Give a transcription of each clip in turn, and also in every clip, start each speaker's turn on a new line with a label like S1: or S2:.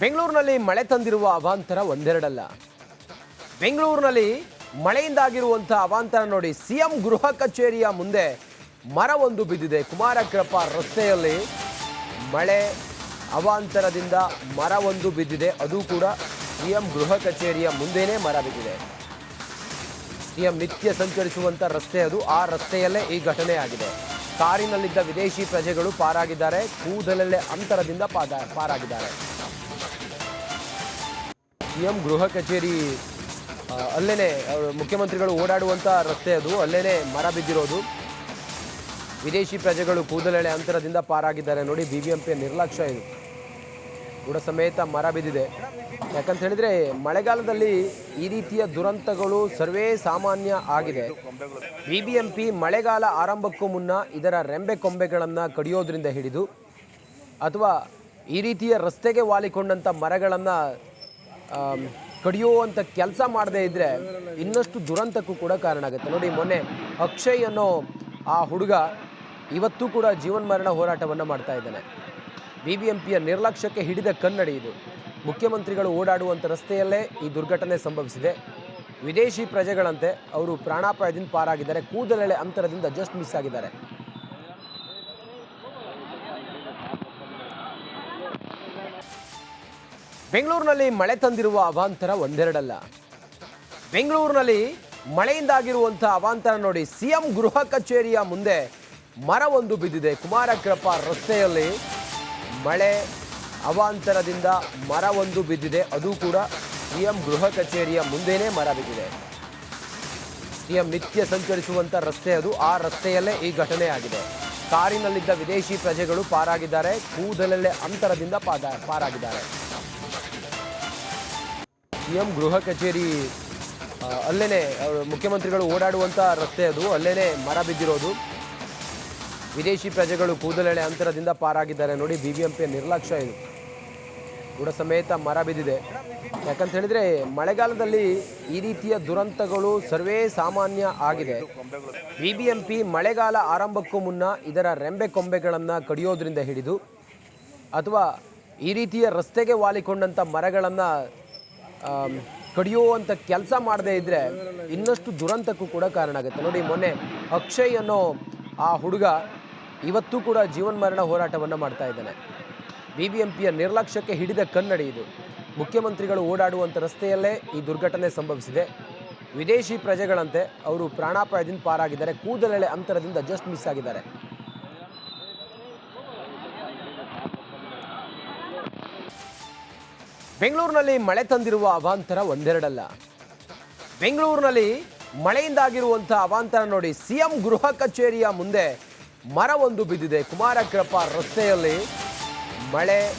S1: ಬೆಂಗಳೂರಿನಲ್ಲಿ ಮಳೆ ತಂದಿರುವ ಅವಾಂತರ ಒಂದೆರಡಲ್ಲ. ಬೆಂಗಳೂರಿನಲ್ಲಿ ಮಳೆಯಿಂದಾಗಿರುವಂಥ ಅವಾಂತರ ನೋಡಿ ಸಿಎಂ ಗೃಹ ಕಚೇರಿಯ ಮುಂದೆ ಮರವೊಂದು ಬಿದ್ದಿದೆ. ಕುಮಾರಕೃಪ ರಸ್ತೆಯಲ್ಲಿ ಮಳೆ, ಅವಾಂತರದಿಂದ ಮರವೊಂದು ಬಿದ್ದಿದೆ. ಅದು ಕೂಡ ಸಿಎಂ ಗೃಹ ಕಚೇರಿಯ ಮುಂದೆನೇ ಮರ ಬಿದ್ದಿದೆ. ಸಿಎಂ ನಿತ್ಯ ಸಂಚರಿಸುವಂತ ರಸ್ತೆ ಅದು. ಆ ರಸ್ತೆಯಲ್ಲೇ ಈ ಘಟನೆ ಆಗಿದೆ. ಕಾರಿನಲ್ಲಿದ್ದ ವಿದೇಶಿ ಪ್ರಜೆಗಳು ಪಾರಾಗಿದ್ದಾರೆ. ಕೂದಲಲ್ಲೇ ಅಂತರದಿಂದ ಪಾದ ಪಾರಾಗಿದ್ದಾರೆ. ಸಿಎಂ ಗೃಹ ಕಚೇರಿ ಅಲ್ಲೇ ಮುಖ್ಯಮಂತ್ರಿಗಳು ಓಡಾಡುವಂತ ರಸ್ತೆ ಅದು. ಅಲ್ಲೇ ಮರ ಬಿದ್ದಿರೋದು. ವಿದೇಶಿ ಪ್ರಜೆಗಳು ಕೂದಲೆಳೆ ಅಂತರದಿಂದ ಪಾರಾಗಿದ್ದಾರೆ. ನೋಡಿ ಬಿ ಬಿ ಎಂಪಿಯ ನಿರ್ಲಕ್ಷ್ಯ ಇದು. ಕೂಡ ಸಮೇತ ಮರ ಬಿದ್ದಿದೆ. ಯಾಕಂತ ಹೇಳಿದ್ರೆ, ಮಳೆಗಾಲದಲ್ಲಿ ಈ ರೀತಿಯ ದುರಂತಗಳು ಸರ್ವೇ ಸಾಮಾನ್ಯ ಆಗಿದೆ. ಬಿ ಬಿ ಬಿಬಿಎಂಪಿ ಮಳೆಗಾಲ ಆರಂಭಕ್ಕೂ ಮುನ್ನ ಇದರ ರೆಂಬೆ ಕೊಂಬೆಗಳನ್ನು ಕಡಿಯೋದ್ರಿಂದ ಹಿಡಿದು, ಅಥವಾ ಈ ರೀತಿಯ ರಸ್ತೆಗೆ ವಾಲಿಕೊಂಡಂಥ ಮರಗಳನ್ನು ಕಡಿಯುವಂಥ ಕೆಲಸ ಮಾಡದೇ ಇದ್ದರೆ ಇನ್ನಷ್ಟು ದುರಂತಕ್ಕೂ ಕೂಡ ಕಾರಣ ಆಗುತ್ತೆ. ನೋಡಿ, ಮೊನ್ನೆ ಅಕ್ಷಯ್ ಅನ್ನೋ ಆ ಹುಡುಗ ಇವತ್ತೂ ಕೂಡ ಜೀವನ್ಮರಣ ಹೋರಾಟವನ್ನು ಮಾಡ್ತಾ ಇದ್ದಾನೆ. ಬಿ ಬಿ ಎಂ ಪಿಯ ನಿರ್ಲಕ್ಷ್ಯಕ್ಕೆ ಹಿಡಿದ ಕನ್ನಡಿ ಇದು. ಮುಖ್ಯಮಂತ್ರಿಗಳು ಓಡಾಡುವಂಥ ರಸ್ತೆಯಲ್ಲೇ ಈ ದುರ್ಘಟನೆ ಸಂಭವಿಸಿದೆ. ವಿದೇಶಿ ಪ್ರಜೆಗಳಂತೆ ಅವರು ಪ್ರಾಣಾಪಾಯದಿಂದ ಪಾರಾಗಿದ್ದಾರೆ. ಕೂದಲೆಳೆ ಅಂತರದಿಂದ ಜಸ್ಟ್ ಮಿಸ್ ಆಗಿದ್ದಾರೆ. ಬೆಂಗಳೂರಿನಲ್ಲಿ ಮಳೆ ತಂದಿರುವ ಅವಾಂತರ ಒಂದೆರಡಲ್ಲ. ಬೆಂಗಳೂರಿನಲ್ಲಿ ಮಳೆಯಿಂದಾಗಿರುವಂಥ ಅವಾಂತರ ನೋಡಿ ಸಿಎಂ ಗೃಹ ಕಚೇರಿಯ ಮುಂದೆ ಮರವೊಂದು ಬಿದ್ದಿದೆ. ಕುಮಾರಕೃಪ ರಸ್ತೆಯಲ್ಲಿ ಮಳೆ, ಅವಾಂತರದಿಂದ ಮರವೊಂದು ಬಿದ್ದಿದೆ. ಅದು ಕೂಡ ಸಿಎಂ ಗೃಹ ಕಚೇರಿಯ ಮುಂದೆಯೇ ಮರ ಬಿದ್ದಿದೆ. ಸಿಎಂ ನಿತ್ಯ ಸಂಚರಿಸುವಂಥ ರಸ್ತೆ ಅದು. ಆ ರಸ್ತೆಯಲ್ಲೇ ಈ ಘಟನೆ ಆಗಿದೆ. ಕಾರಿನಲ್ಲಿದ್ದ ವಿದೇಶಿ ಪ್ರಜೆಗಳು ಪಾರಾಗಿದ್ದಾರೆ. ಕೂದಲಲ್ಲೇ ಅಂತರದಿಂದ ಪಾದ ಪಾರಾಗಿದ್ದಾರೆ. ಸಿಎಂ ಗೃಹ ಕಚೇರಿ ಅಲ್ಲೇ ಮುಖ್ಯಮಂತ್ರಿಗಳು ಓಡಾಡುವಂಥ ರಸ್ತೆ ಅದು. ಅಲ್ಲೇ ಮರ ಬಿದ್ದಿರೋದು. ವಿದೇಶಿ ಪ್ರಜೆಗಳು ಕೂದಲೆಳೆ ಅಂತರದಿಂದ ಪಾರಾಗಿದ್ದಾರೆ. ನೋಡಿ ಬಿ ಬಿ ಎಂ ಪಿಯ ನಿರ್ಲಕ್ಷ್ಯ ಇದು. ಕೂಡ ಸಮೇತ ಮರ ಬಿದ್ದಿದೆ. ಯಾಕಂತ ಹೇಳಿದ್ರೆ ಮಳೆಗಾಲದಲ್ಲಿ ಈ ರೀತಿಯ ದುರಂತಗಳು ಸರ್ವೇ ಸಾಮಾನ್ಯ ಆಗಿದೆ. ಬಿ ಬಿ ಎಂ ಪಿ ಮಳೆಗಾಲ ಆರಂಭಕ್ಕೂ ಮುನ್ನ ಇದರ ರೆಂಬೆ ಕೊಂಬೆಗಳನ್ನು ಕಡಿಯೋದ್ರಿಂದ ಹಿಡಿದು, ಅಥವಾ ಈ ರೀತಿಯ ರಸ್ತೆಗೆ ವಾಲಿಕೊಂಡಂಥ ಮರಗಳನ್ನು ಕಡಿಯುವಂಥ ಕೆಲಸ ಮಾಡದೇ ಇದ್ದರೆ ಇನ್ನಷ್ಟು ದುರಂತಕ್ಕೂ ಕೂಡ ಕಾರಣ ಆಗುತ್ತೆ. ನೋಡಿ, ಮೊನ್ನೆ ಅಕ್ಷಯ್ ಅನ್ನೋ ಆ ಹುಡುಗ ಇವತ್ತು ಕೂಡ ಜೀವನ್ಮರಣ ಹೋರಾಟವನ್ನು ಮಾಡ್ತಾ ಇದ್ದಾನೆ. ಬಿ ಬಿ ಎಂ ಪಿಯ ನಿರ್ಲಕ್ಷ್ಯಕ್ಕೆ ಹಿಡಿದ ಕನ್ನಡಿ ಇದು. ಮುಖ್ಯಮಂತ್ರಿಗಳು ಓಡಾಡುವಂಥ ರಸ್ತೆಯಲ್ಲೇ ಈ ದುರ್ಘಟನೆ ಸಂಭವಿಸಿದೆ. ವಿದೇಶಿ ಪ್ರಜೆಗಳಂತೆ ಅವರು ಪ್ರಾಣಾಪಾಯದಿಂದ ಪಾರಾಗಿದ್ದಾರೆ. ಕೂದಲೆಳೆ ಅಂತರದಿಂದ ಜಸ್ಟ್ ಮಿಸ್ ಆಗಿದ್ದಾರೆ. ಬೆಂಗಳೂರಿನಲ್ಲಿ ಮಳೆ ತಂದಿರುವ ಅವಾಂತರ ಒಂದೆರಡಲ್ಲ. ಬೆಂಗಳೂರಿನಲ್ಲಿ ಮಳೆಯಿಂದಾಗಿರುವಂಥ ಅವಾಂತರ ನೋಡಿ ಸಿಎಂ ಗೃಹ ಕಚೇರಿಯ ಮುಂದೆ ಮರವೊಂದು ಬಿದ್ದಿದೆ. ಕುಮಾರಕೃಪ ರಸ್ತೆಯಲ್ಲಿ ಮಳೆ,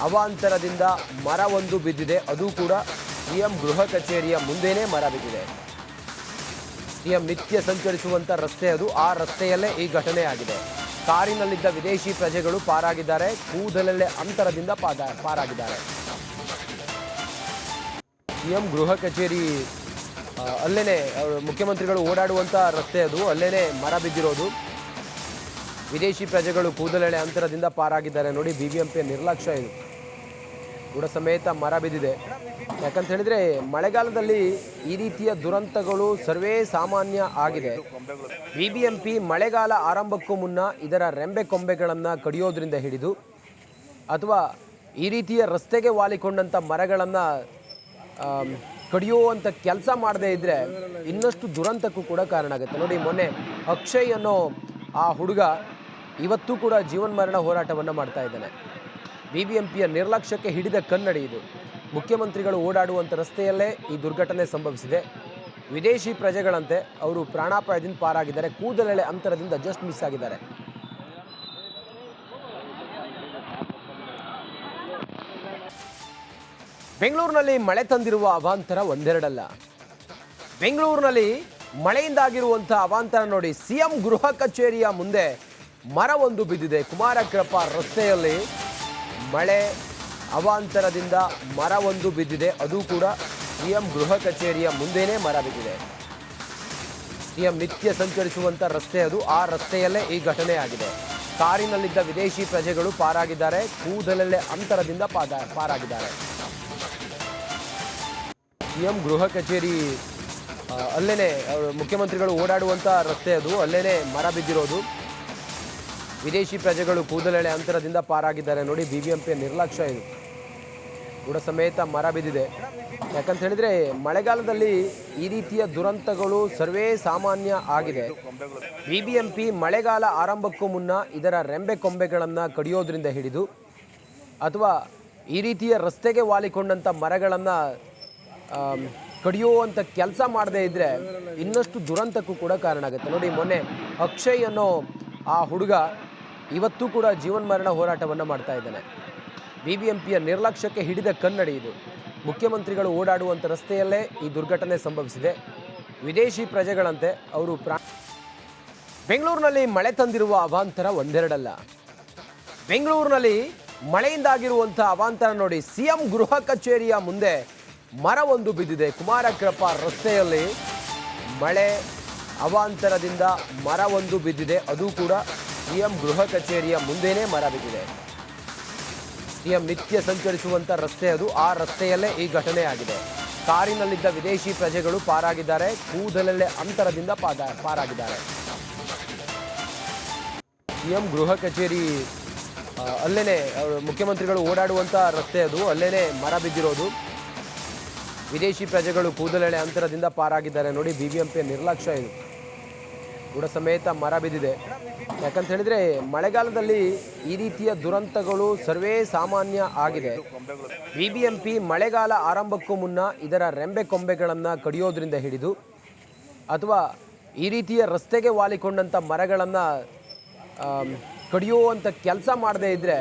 S1: ಅವಾಂತರದಿಂದ ಮರವೊಂದು ಬಿದ್ದಿದೆ. ಅದು ಕೂಡ ಸಿಎಂ ಗೃಹ ಕಚೇರಿಯ ಮುಂದೆನೇ ಮರ ಬಿದ್ದಿದೆ. ಸಿಎಂ ನಿತ್ಯ ಸಂಚರಿಸುವಂಥ ರಸ್ತೆ ಅದು. ಆ ರಸ್ತೆಯಲ್ಲೇ ಈ ಘಟನೆ ಆಗಿದೆ. ಕಾರಿನಲ್ಲಿದ್ದ ವಿದೇಶಿ ಪ್ರಜೆಗಳು ಪಾರಾಗಿದ್ದಾರೆ. ಕೂದಲಲ್ಲೇ ಅಂತರದಿಂದ ಪಾದ ಪಾರಾಗಿದ್ದಾರೆ. ಸಿಎಂ ಗೃಹ ಕಚೇರಿ ಅಲ್ಲೇ ಮುಖ್ಯಮಂತ್ರಿಗಳು ಓಡಾಡುವಂಥ ರಸ್ತೆ ಅದು. ಅಲ್ಲೇನೆ ಮರ ಬಿದ್ದಿರೋದು. ವಿದೇಶಿ ಪ್ರಜೆಗಳು ಕೂದಲೆಳೆ ಅಂತರದಿಂದ ಪಾರಾಗಿದ್ದಾರೆ. ನೋಡಿ ಬಿ ಬಿ ಎಂ ನಿರ್ಲಕ್ಷ್ಯ ಇದು. ಕೂಡ ಸಮೇತ ಮರ ಬಿದ್ದಿದೆ. ಯಾಕಂತ ಹೇಳಿದ್ರೆ, ಮಳೆಗಾಲದಲ್ಲಿ ಈ ರೀತಿಯ ದುರಂತಗಳು ಸರ್ವೇ ಸಾಮಾನ್ಯ ಆಗಿದೆ. ಬಿ ಬಿ ಎಂ ಪಿ ಮಳೆಗಾಲ ಆರಂಭಕ್ಕೂ ಮುನ್ನ ಇದರ ರೆಂಬೆ ಕೊಂಬೆಗಳನ್ನು ಕಡಿಯೋದ್ರಿಂದ ಹಿಡಿದು, ಅಥವಾ ಈ ರೀತಿಯ ರಸ್ತೆಗೆ ವಾಲಿಕೊಂಡಂಥ ಮರಗಳನ್ನು ಕಡಿಯುವಂಥ ಕೆಲಸ ಮಾಡದೇ ಇದ್ದರೆ ಇನ್ನಷ್ಟು ದುರಂತಕ್ಕೂ ಕೂಡ ಕಾರಣ ಆಗುತ್ತೆ. ನೋಡಿ, ಮೊನ್ನೆ ಅಕ್ಷಯ್ ಅನ್ನೋ ಆ ಹುಡುಗ ಇವತ್ತೂ ಕೂಡ ಜೀವನ್ಮರಣ ಹೋರಾಟವನ್ನು ಮಾಡ್ತಾ ಇದ್ದಾನೆ. ಬಿ ಬಿ ಎಂ ಪಿಯ ನಿರ್ಲಕ್ಷ್ಯಕ್ಕೆ ಹಿಡಿದ ಕನ್ನಡಿ ಇದು. ಮುಖ್ಯಮಂತ್ರಿಗಳು ಓಡಾಡುವಂಥ ರಸ್ತೆಯಲ್ಲೇ ಈ ದುರ್ಘಟನೆ ಸಂಭವಿಸಿದೆ. ವಿದೇಶಿ ಪ್ರಜೆಗಳಂತೆ ಅವರು ಪ್ರಾಣಾಪಾಯದಿಂದ ಪಾರಾಗಿದ್ದಾರೆ. ಕೂದಲೆಳೆ ಅಂತರದಿಂದ ಜಸ್ಟ್ ಮಿಸ್ ಆಗಿದ್ದಾರೆ. ಬೆಂಗಳೂರಿನಲ್ಲಿ ಮಳೆ ತಂದಿರುವ ಅವಾಂತರ ಒಂದೆರಡಲ್ಲ. ಬೆಂಗಳೂರಿನಲ್ಲಿ ಮಳೆಯಿಂದಾಗಿರುವಂಥ ಅವಾಂತರ ನೋಡಿ ಸಿಎಂ ಗೃಹ ಕಚೇರಿಯ ಮುಂದೆ ಮರವೊಂದು ಬಿದ್ದಿದೆ. ಕುಮಾರಕೃಪ ರಸ್ತೆಯಲ್ಲಿ ಮಳೆ, ಅವಾಂತರದಿಂದ ಮರವೊಂದು ಬಿದ್ದಿದೆ. ಅದು ಕೂಡ ಸಿಎಂ ಗೃಹ ಕಚೇರಿಯ ಮುಂದೆನೇ ಮರ ಬಿದ್ದಿದೆ. ಸಿಎಂ ನಿತ್ಯ ಸಂಚರಿಸುವಂಥ ರಸ್ತೆ ಅದು. ಆ ರಸ್ತೆಯಲ್ಲೇ ಈ ಘಟನೆ ಆಗಿದೆ. ಕಾರಿನಲ್ಲಿದ್ದ ವಿದೇಶಿ ಪ್ರಜೆಗಳು ಪಾರಾಗಿದ್ದಾರೆ. ಕೂದಲಲ್ಲೇ ಅಂತರದಿಂದ ಪಾದ ಪಾರಾಗಿದ್ದಾರೆ. ಸಿಎಂ ಗೃಹ ಕಚೇರಿ ಅಲ್ಲೇ ಮುಖ್ಯಮಂತ್ರಿಗಳು ಓಡಾಡುವಂಥ ರಸ್ತೆ ಅದು. ಅಲ್ಲೇ ಮರ ಬಿದ್ದಿರೋದು. ವಿದೇಶಿ ಪ್ರಜೆಗಳು ಕೂದಲೆಳೆ ಅಂತರದಿಂದ ಪಾರಾಗಿದ್ದಾರೆ. ನೋಡಿ ಬಿ ಬಿ ಎಂ ಪಿಯ ನಿರ್ಲಕ್ಷ್ಯ ಇದು. ಕೂಡ ಸಮೇತ ಮರ ಬಿದ್ದಿದೆ. ಯಾಕಂತ ಹೇಳಿದ್ರೆ ಮಳೆಗಾಲದಲ್ಲಿ ಈ ರೀತಿಯ ದುರಂತಗಳು ಸರ್ವೇ ಸಾಮಾನ್ಯ ಆಗಿದೆ. ಬಿ ಬಿ ಎಂ ಪಿ ಮಳೆಗಾಲ ಆರಂಭಕ್ಕೂ ಮುನ್ನ ಇದರ ರೆಂಬೆ ಕೊಂಬೆಗಳನ್ನು ಕಡಿಯೋದ್ರಿಂದ ಹಿಡಿದು, ಅಥವಾ ಈ ರೀತಿಯ ರಸ್ತೆಗೆ ವಾಲಿಕೊಂಡಂಥ ಮರಗಳನ್ನು ಕಡಿಯುವಂಥ ಕೆಲಸ ಮಾಡದೇ ಇದ್ದರೆ ಇನ್ನಷ್ಟು ದುರಂತಕ್ಕೂ ಕೂಡ ಕಾರಣ ಆಗುತ್ತೆ. ನೋಡಿ, ಮೊನ್ನೆ ಅಕ್ಷಯ್ ಅನ್ನೋ ಆ ಹುಡುಗ ಇವತ್ತು ಕೂಡ ಜೀವನ್ಮರಣ ಹೋರಾಟವನ್ನು ಮಾಡ್ತಾ ಇದ್ದಾನೆ. ಬಿ ಬಿ ಎಂ ಪಿಯ ನಿರ್ಲಕ್ಷ್ಯಕ್ಕೆ ಹಿಡಿದ ಕನ್ನಡಿ ಇದು. ಮುಖ್ಯಮಂತ್ರಿಗಳು ಓಡಾಡುವಂಥ ರಸ್ತೆಯಲ್ಲೇ ಈ ದುರ್ಘಟನೆ ಸಂಭವಿಸಿದೆ. ವಿದೇಶಿ ಪ್ರಜೆಗಳಂತೆ ಅವರು ಪ್ರಾ ಬೆಂಗಳೂರಿನಲ್ಲಿ ಮಳೆ ತಂದಿರುವ ಅವಾಂತರ ಒಂದೆರಡಲ್ಲ. ಬೆಂಗಳೂರಿನಲ್ಲಿ ಮಳೆಯಿಂದಾಗಿರುವಂಥ ಅವಾಂತರ ನೋಡಿ, ಸಿಎಂ ಗೃಹ ಕಚೇರಿಯ ಮುಂದೆ ಮರವೊಂದು ಬಿದ್ದಿದೆ. ಕುಮಾರಕೃಪ ರಸ್ತೆಯಲ್ಲಿ ಮಳೆ ಅವಾಂತರದಿಂದ ಮರವೊಂದು ಬಿದ್ದಿದೆ. ಅದು ಕೂಡ ಸಿಎಂ ಗೃಹ ಕಚೇರಿಯ ಮುಂದೆನೇ ಮರ ಬಿದ್ದಿದೆ. ಸಿಎಂ ನಿತ್ಯ ಸಂಚರಿಸುವಂತ ರಸ್ತೆ ಅದು. ಆ ರಸ್ತೆಯಲ್ಲೇ ಈ ಘಟನೆ ಆಗಿದೆ. ಕಾರಿನಲ್ಲಿದ್ದ ವಿದೇಶಿ ಪ್ರಜೆಗಳು ಪಾರಾಗಿದ್ದಾರೆ. ಕೂದಲಲ್ಲೇ ಅಂತರದಿಂದ ಪಾರಾಗಿದ್ದಾರೆ. ಸಿಎಂ ಗೃಹ ಕಚೇರಿ ಅಲ್ಲೇನೆ, ಮುಖ್ಯಮಂತ್ರಿಗಳು ಓಡಾಡುವಂಥ ರಸ್ತೆ ಅದು. ಅಲ್ಲೇನೆ ಮರ ಬಿದ್ದಿರೋದು. ವಿದೇಶಿ ಪ್ರಜೆಗಳು ಕೂದಲೆಳೆ ಅಂತರದಿಂದ ಪಾರಾಗಿದ್ದಾರೆ. ನೋಡಿ ಬಿ ಬಿ ಎಂ ನಿರ್ಲಕ್ಷ್ಯ ಇದು. ಕೂಡ ಸಮೇತ ಮರ ಬಿದ್ದಿದೆ. ಯಾಕಂತ ಹೇಳಿದ್ರೆ, ಮಳೆಗಾಲದಲ್ಲಿ ಈ ರೀತಿಯ ದುರಂತಗಳು ಸರ್ವೇ ಸಾಮಾನ್ಯ ಆಗಿದೆ. ಬಿ ಬಿ ಎಂ ಮಳೆಗಾಲ ಆರಂಭಕ್ಕೂ ಮುನ್ನ ಇದರ ರೆಂಬೆ ಕೊಂಬೆಗಳನ್ನು ಕಡಿಯೋದ್ರಿಂದ ಹಿಡಿದು, ಅಥವಾ ಈ ರೀತಿಯ ರಸ್ತೆಗೆ ವಾಲಿಕೊಂಡಂಥ ಮರಗಳನ್ನು ಕಡಿಯುವಂಥ ಕೆಲಸ ಮಾಡದೇ ಇದ್ದರೆ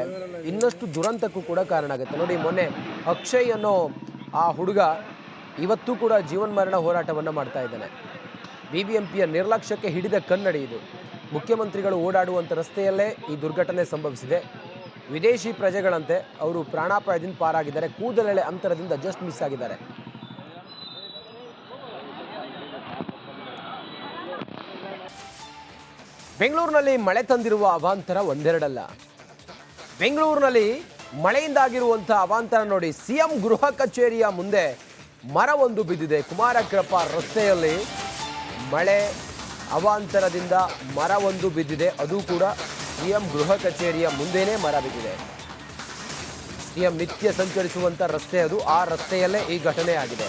S1: ಇನ್ನಷ್ಟು ದುರಂತಕ್ಕೂ ಕೂಡ ಕಾರಣ ಆಗುತ್ತೆ. ನೋಡಿ, ಮೊನ್ನೆ ಅಕ್ಷಯ್ ಅನ್ನೋ ಆ ಹುಡುಗ ಇವತ್ತೂ ಕೂಡ ಜೀವನ್ಮರಣ ಹೋರಾಟವನ್ನು ಮಾಡ್ತಾ ಇದ್ದಾನೆ. ಬಿ ಬಿ ಎಂ ಪಿಯ ನಿರ್ಲಕ್ಷ್ಯಕ್ಕೆ ಹಿಡಿದ ಕನ್ನಡಿ ಇದು. ಮುಖ್ಯಮಂತ್ರಿಗಳು ಓಡಾಡುವಂಥ ರಸ್ತೆಯಲ್ಲೇ ಈ ದುರ್ಘಟನೆ ಸಂಭವಿಸಿದೆ. ವಿದೇಶಿ ಪ್ರಜೆಗಳಂತೆ ಅವರು ಪ್ರಾಣಾಪಾಯದಿಂದ ಪಾರಾಗಿದ್ದಾರೆ. ಕೂದಲೆಳೆ ಅಂತರದಿಂದ ಜಸ್ಟ್ ಮಿಸ್ ಆಗಿದ್ದಾರೆ. ಬೆಂಗಳೂರಿನಲ್ಲಿ ಮಳೆ ತಂದಿರುವ ಅವಾಂತರ ಒಂದೆರಡಲ್ಲ. ಬೆಂಗಳೂರಿನಲ್ಲಿ ಮಳೆಯಿಂದಾಗಿರುವಂಥ ಅವಾಂತರ ನೋಡಿ ಸಿಎಂ ಗೃಹ ಕಚೇರಿಯ ಮುಂದೆ ಮರವೊಂದು ಬಿದ್ದಿದೆ. ಕುಮಾರಕೃಪ ರಸ್ತೆಯಲ್ಲಿ ಮಳೆ, ಅವಾಂತರದಿಂದ ಮರವೊಂದು ಬಿದ್ದಿದೆ. ಅದು ಕೂಡ ಸಿಎಂ ಗೃಹ ಕಚೇರಿಯ ಮುಂದೆನೇ ಮರ ಬಿದ್ದಿದೆ. ಸಿಎಂ ನಿತ್ಯ ಸಂಚರಿಸುವಂಥ ರಸ್ತೆ ಅದು. ಆ ರಸ್ತೆಯಲ್ಲೇ ಈ ಘಟನೆ ಆಗಿದೆ.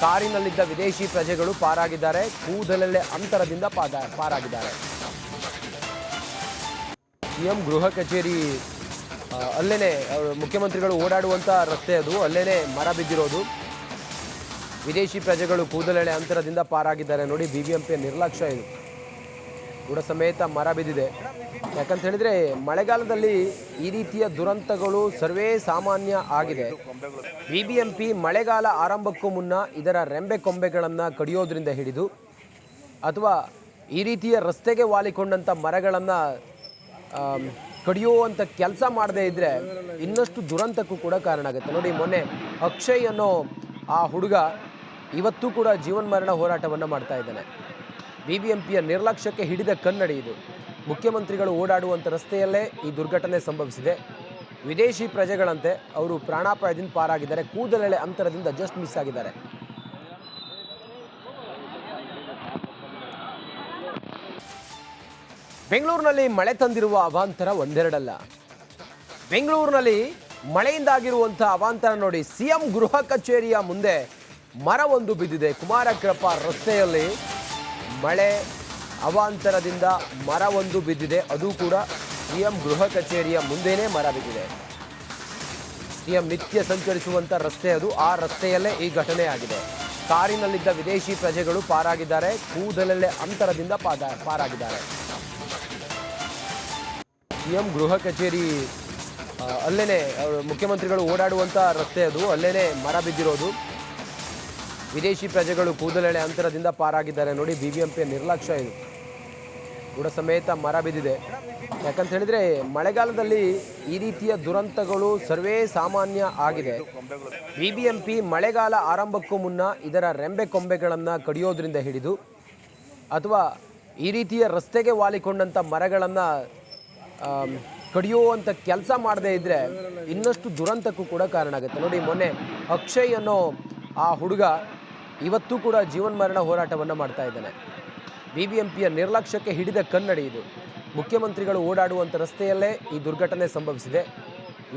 S1: ಕಾರಿನಲ್ಲಿದ್ದ ವಿದೇಶಿ ಪ್ರಜೆಗಳು ಪಾರಾಗಿದ್ದಾರೆ. ಕೂದಲಲ್ಲೇ ಅಂತರದಿಂದ ಪಾದ ಪಾರಾಗಿದ್ದಾರೆ. ಸಿಎಂ ಗೃಹ ಕಚೇರಿ ಅಲ್ಲೇನೆ ಮುಖ್ಯಮಂತ್ರಿಗಳು ಓಡಾಡುವಂಥ ರಸ್ತೆ ಅದು. ಅಲ್ಲೇನೆ ಮರ ಬಿದ್ದಿರೋದು. ವಿದೇಶಿ ಪ್ರಜೆಗಳು ಕೂದಲೆಳೆ ಅಂತರದಿಂದ ಪಾರಾಗಿದ್ದಾರೆ. ನೋಡಿ ಬಿ ಬಿ ಎಂ ಪಿಯ ನಿರ್ಲಕ್ಷ್ಯ ಇದು. ಕೂಡ ಸಮೇತ ಮರ ಬಿದ್ದಿದೆ. ಯಾಕಂತ ಹೇಳಿದ್ರೆ ಮಳೆಗಾಲದಲ್ಲಿ ಈ ರೀತಿಯ ದುರಂತಗಳು ಸರ್ವೇ ಸಾಮಾನ್ಯ ಆಗಿದೆ. ಬಿ ಬಿ ಎಂ ಪಿ ಮಳೆಗಾಲ ಆರಂಭಕ್ಕೂ ಮುನ್ನ ಇದರ ರೆಂಬೆ ಕೊಂಬೆಗಳನ್ನು ಕಡಿಯೋದ್ರಿಂದ ಹಿಡಿದು, ಅಥವಾ ಈ ರೀತಿಯ ರಸ್ತೆಗೆ ವಾಲಿಕೊಂಡಂಥ ಮರಗಳನ್ನು ಕಡಿಯುವಂಥ ಕೆಲಸ ಮಾಡದೇ ಇದ್ದರೆ ಇನ್ನಷ್ಟು ದುರಂತಕ್ಕೂ ಕೂಡ ಕಾರಣ ಆಗುತ್ತೆ. ನೋಡಿ, ಮೊನ್ನೆ ಅಕ್ಷಯ್ ಅನ್ನೋ ಆ ಹುಡುಗ ಇವತ್ತೂ ಕೂಡ ಜೀವನ್ಮರಣ ಹೋರಾಟವನ್ನು ಮಾಡ್ತಾ ಇದ್ದಾನೆ. ಬಿ ಬಿ ಎಂ ಪಿಯ ನಿರ್ಲಕ್ಷ್ಯಕ್ಕೆ ಹಿಡಿದ ಕನ್ನಡಿ ಇದು. ಮುಖ್ಯಮಂತ್ರಿಗಳು ಓಡಾಡುವಂಥ ರಸ್ತೆಯಲ್ಲೇ ಈ ದುರ್ಘಟನೆ ಸಂಭವಿಸಿದೆ. ವಿದೇಶಿ ಪ್ರಜೆಗಳಂತೆ ಅವರು ಪ್ರಾಣಾಪಾಯದಿಂದ ಪಾರಾಗಿದ್ದಾರೆ. ಕೂದಲೆಳೆ ಅಂತರದಿಂದ ಜಸ್ಟ್ ಮಿಸ್ ಆಗಿದ್ದಾರೆ. ಬೆಂಗಳೂರಿನಲ್ಲಿ ಮಳೆ ತಂದಿರುವ ಅವಾಂತರ ಒಂದೆರಡಲ್ಲ. ಬೆಂಗಳೂರಿನಲ್ಲಿ ಮಳೆಯಿಂದಾಗಿರುವಂಥ ಅವಾಂತರ ನೋಡಿ ಸಿಎಂ ಗೃಹ ಕಚೇರಿಯ ಮುಂದೆ ಮರವೊಂದು ಬಿದ್ದಿದೆ. ಕುಮಾರಕೃಪ ರಸ್ತೆಯಲ್ಲಿ ಮಳೆ, ಅವಾಂತರದಿಂದ ಮರವೊಂದು ಬಿದ್ದಿದೆ. ಅದು ಕೂಡ ಸಿಎಂ ಗೃಹ ಕಚೇರಿಯ ಮುಂದೆನೇ ಮರ ಬಿದ್ದಿದೆ. ಸಿಎಂ ನಿತ್ಯ ಸಂಚರಿಸುವಂಥ ರಸ್ತೆ ಅದು. ಆ ರಸ್ತೆಯಲ್ಲೇ ಈ ಘಟನೆ ಆಗಿದೆ. ಕಾರಿನಲ್ಲಿದ್ದ ವಿದೇಶಿ ಪ್ರಜೆಗಳು ಪಾರಾಗಿದ್ದಾರೆ. ಕೂದಲಲ್ಲೇ ಅಂತರದಿಂದ ಪಾದ ಪಾರಾಗಿದ್ದಾರೆ. ಸಿಎಂ ಗೃಹ ಕಚೇರಿ ಅಲ್ಲೇ ಮುಖ್ಯಮಂತ್ರಿಗಳು ಓಡಾಡುವಂಥ ರಸ್ತೆ ಅದು. ಅಲ್ಲೇನೆ ಮರ ಬಿದ್ದಿರೋದು. ವಿದೇಶಿ ಪ್ರಜೆಗಳು ಕೂದಲೆಳೆ ಅಂತರದಿಂದ ಪಾರಾಗಿದ್ದಾರೆ. ನೋಡಿ ಬಿ ಬಿ ಎಂ ಪಿಯ ನಿರ್ಲಕ್ಷ್ಯ ಇದು. ಕೂಡ ಸಮೇತ ಮರ ಬಿದ್ದಿದೆ. ಯಾಕಂತ ಹೇಳಿದ್ರೆ, ಮಳೆಗಾಲದಲ್ಲಿ ಈ ರೀತಿಯ ದುರಂತಗಳು ಸರ್ವೇ ಸಾಮಾನ್ಯ ಆಗಿದೆ. ಬಿ ಬಿ ಎಂ ಪಿ ಮಳೆಗಾಲ ಆರಂಭಕ್ಕೂ ಮುನ್ನ ಇದರ ರೆಂಬೆ ಕೊಂಬೆಗಳನ್ನು ಕಡಿಯೋದ್ರಿಂದ ಹಿಡಿದು, ಅಥವಾ ಈ ರೀತಿಯ ರಸ್ತೆಗೆ ವಾಲಿಕೊಂಡಂಥ ಮರಗಳನ್ನು ಕಡಿಯುವಂಥ ಕೆಲಸ ಮಾಡದೇ ಇದ್ದರೆ ಇನ್ನಷ್ಟು ದುರಂತಕ್ಕೂ ಕೂಡ ಕಾರಣ ಆಗುತ್ತೆ. ನೋಡಿ, ಮೊನ್ನೆ ಅಕ್ಷಯ್ ಅನ್ನೋ ಆ ಹುಡುಗ ಇವತ್ತೂ ಕೂಡ ಜೀವನ್ಮರಣ ಹೋರಾಟವನ್ನು ಮಾಡ್ತಾ ಇದ್ದಾನೆ. ಬಿ ಬಿ ಎಂ ಪಿಯ ನಿರ್ಲಕ್ಷ್ಯಕ್ಕೆ ಹಿಡಿದ ಕನ್ನಡಿ ಇದು. ಮುಖ್ಯಮಂತ್ರಿಗಳು ಓಡಾಡುವಂಥ ರಸ್ತೆಯಲ್ಲೇ ಈ ದುರ್ಘಟನೆ ಸಂಭವಿಸಿದೆ.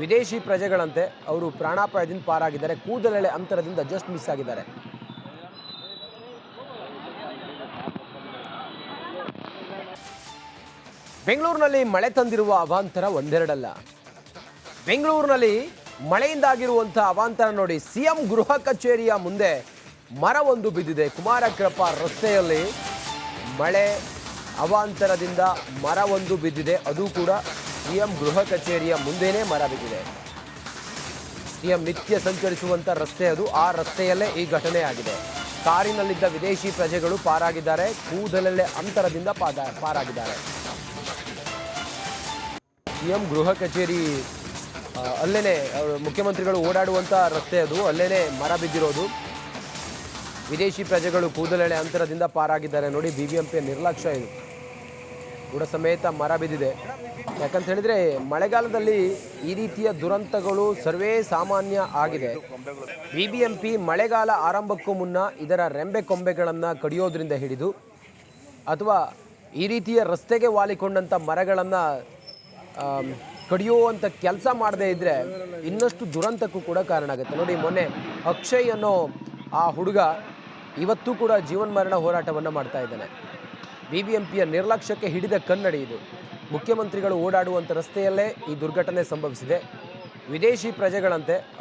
S1: ವಿದೇಶಿ ಪ್ರಜೆಗಳಂತೆ ಅವರು ಪ್ರಾಣಾಪಾಯದಿಂದ ಪಾರಾಗಿದ್ದಾರೆ. ಕೂದಲೆಳೆ ಅಂತರದಿಂದ ಜಸ್ಟ್ ಮಿಸ್ ಆಗಿದ್ದಾರೆ. ಬೆಂಗಳೂರಿನಲ್ಲಿ ಮಳೆ ತಂದಿರುವ ಅವಾಂತರ ಒಂದೆರಡಲ್ಲ. ಬೆಂಗಳೂರಿನಲ್ಲಿ ಮಳೆಯಿಂದಾಗಿರುವಂಥ ಅವಾಂತರ ನೋಡಿ ಸಿಎಂ ಗೃಹ ಕಚೇರಿಯ ಮುಂದೆ ಮರವೊಂದು ಬಿದ್ದಿದೆ. ಕುಮಾರಕೃಪ ರಸ್ತೆಯಲ್ಲಿ ಮಳೆ, ಅವಾಂತರದಿಂದ ಮರವೊಂದು ಬಿದ್ದಿದೆ. ಅದು ಕೂಡ ಸಿಎಂ ಗೃಹ ಕಚೇರಿಯ ಮುಂದೆನೇ ಮರ ಬಿದ್ದಿದೆ. ಸಿಎಂ ನಿತ್ಯ ಸಂಚರಿಸುವಂಥ ರಸ್ತೆ ಅದು. ಆ ರಸ್ತೆಯಲ್ಲೇ ಈ ಘಟನೆ ಆಗಿದೆ. ಕಾರಿನಲ್ಲಿದ್ದ ವಿದೇಶಿ ಪ್ರಜೆಗಳು ಪಾರಾಗಿದ್ದಾರೆ. ಕೂದಲಲ್ಲೇ ಅಂತರದಿಂದ ಪಾದ ಪಾರಾಗಿದ್ದಾರೆ. ಸಿಎಂ ಗೃಹ ಕಚೇರಿ ಅಲ್ಲೇ ಮುಖ್ಯಮಂತ್ರಿಗಳು ಓಡಾಡುವಂಥ ರಸ್ತೆ ಅದು. ಅಲ್ಲೇ ಮರ ಬಿದ್ದಿರೋದು. ವಿದೇಶಿ ಪ್ರಜೆಗಳು ಕೂದಲೆಳೆ ಅಂತರದಿಂದ ಪಾರಾಗಿದ್ದಾರೆ. ನೋಡಿ ಬಿ ಬಿ ಎಂ ಪಿಯ ನಿರ್ಲಕ್ಷ್ಯ ಇದು. ಬುಡ ಸಮೇತ ಮರ ಬಿದ್ದಿದೆ. ಯಾಕಂತ ಹೇಳಿದ್ರೆ ಮಳೆಗಾಲದಲ್ಲಿ ಈ ರೀತಿಯ ದುರಂತಗಳು ಸರ್ವೇ ಸಾಮಾನ್ಯ ಆಗಿದೆ. ಬಿ ಬಿ ಎಂ ಪಿ ಮಳೆಗಾಲ ಆರಂಭಕ್ಕೂ ಮುನ್ನ ಇದರ ರೆಂಬೆ ಕೊಂಬೆಗಳನ್ನು ಕಡಿಯೋದ್ರಿಂದ ಹಿಡಿದು, ಅಥವಾ ಈ ರೀತಿಯ ರಸ್ತೆಗೆ ವಾಲಿಕೊಂಡಂಥ ಮರಗಳನ್ನು ಕಡಿಯುವಂಥ ಕೆಲಸ ಮಾಡದೇ ಇದ್ದರೆ ಇನ್ನಷ್ಟು ದುರಂತಕ್ಕೂ ಕೂಡ ಕಾರಣ ಆಗುತ್ತೆ. ನೋಡಿ, ಮೊನ್ನೆ ಅಕ್ಷಯ್ ಅನ್ನೋ ಆ ಹುಡುಗ ಇವತ್ತೂ ಕೂಡ ಜೀವನ್ಮರಣ ಹೋರಾಟವನ್ನು ಮಾಡ್ತಾ ಇದ್ದಾನೆ. ಬಿ ಬಿ ಎಂ ಪಿಯ ನಿರ್ಲಕ್ಷ್ಯಕ್ಕೆ ಹಿಡಿದ ಕನ್ನಡಿ ಇದು. ಮುಖ್ಯಮಂತ್ರಿಗಳು ಓಡಾಡುವಂಥ ರಸ್ತೆಯಲ್ಲೇ ಈ ದುರ್ಘಟನೆ ಸಂಭವಿಸಿದೆ. ವಿದೇಶಿ ಪ್ರಜೆಗಳಂತೆ